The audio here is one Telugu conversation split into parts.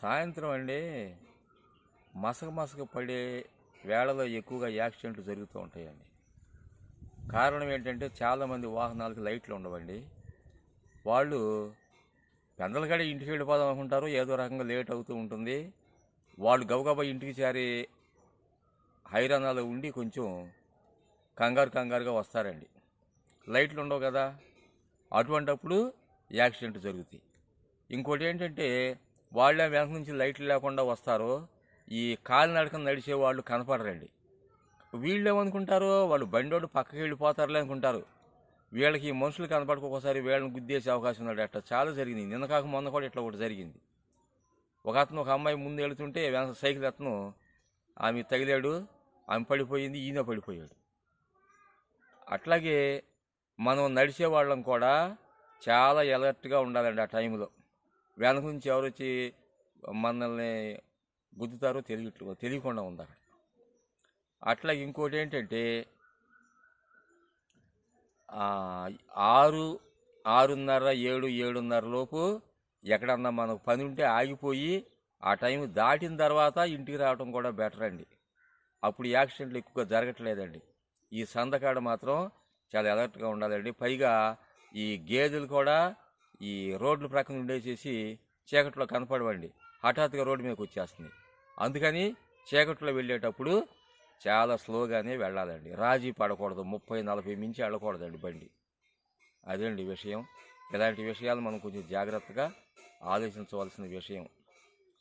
సాయంత్రం అండి మసక మసక పడే వేళలో ఎక్కువగా యాక్సిడెంట్లు జరుగుతూ ఉంటాయండి. కారణం ఏంటంటే చాలామంది వాహనాలకు లైట్లు ఉండవండి. వాళ్ళు పెందల ఇంటికి వెళ్ళిపోదాం అనుకుంటారు ఏదో రకంగా లేట్ అవుతూ ఉంటుంది. వాళ్ళు గబగబా ఇంటికి చేరి హైరానాలో ఉండి కొంచెం కంగారు కంగారుగా వస్తారండి. లైట్లు ఉండవు కదా అటువంటప్పుడు యాక్సిడెంట్ జరుగుతాయి. ఇంకోటి ఏంటంటే వాళ్ళే వెనక నుంచి లైట్లు లేకుండా వస్తారు. ఈ కాలినడకన నడిచే వాళ్ళు కనపడరండి. వీళ్ళు ఏమనుకుంటారు వాళ్ళు బండోడు పక్కకి వెళ్ళిపోతారులే అనుకుంటారు. వీళ్ళకి ఈ మనుషులు కనపడక ఒకసారి వీళ్ళని గుద్దేసే అవకాశం ఉన్నాడు. అట్లా చాలా జరిగింది. నిన్న కాక మొన్న కూడా ఇట్లా ఒకటి జరిగింది. ఒక అతను ఒక అమ్మాయి ముందు వెళుతుంటే వెనక సైకిల్ అతను ఆమె తగిలాడు. ఆమె పడిపోయింది ఈయన పడిపోయాడు. అట్లాగే మనం నడిచే వాళ్ళం కూడా చాలా ఎలర్ట్గా ఉండాలండి ఆ టైంలో వెనక నుంచి ఎవరు వచ్చి మనల్ని గుద్దుతారో తెలియట్లేదు తెలియకుండా ఉన్నారు అట్లా ఇంకోటి ఏంటంటే ఆరు ఆరున్నర ఏడు ఏడున్నర లోపు ఎక్కడన్నా మనకు పని ఉంటే ఆగిపోయి ఆ టైం దాటిన తర్వాత ఇంటికి రావడం కూడా బెటర్ అండి. అప్పుడు యాక్సిడెంట్లు ఎక్కువగా జరగట్లేదండి. ఈ సందకాడ మాత్రం చాలా అలర్ట్గా ఉండాలండి. పైగా ఈ గేదెలు కూడా ఈ రోడ్ల ప్రక్కన ఉండేసేసి చీకట్లో కనపడవండి. హఠాత్తుగా రోడ్డు మీదకి వచ్చేస్తుంది. అందుకని చీకట్లో వెళ్ళేటప్పుడు చాలా స్లోగానే వెళ్ళాలండి. రాజీ పడకూడదు. ముప్పై నలభై మించి వెళ్ళకూడదండి బండి. అదండి విషయం? ఇలాంటి విషయాలు మనం కొంచెం జాగ్రత్తగా ఆలోచించవలసిన విషయం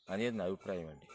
అనేది నా అభిప్రాయం అండి.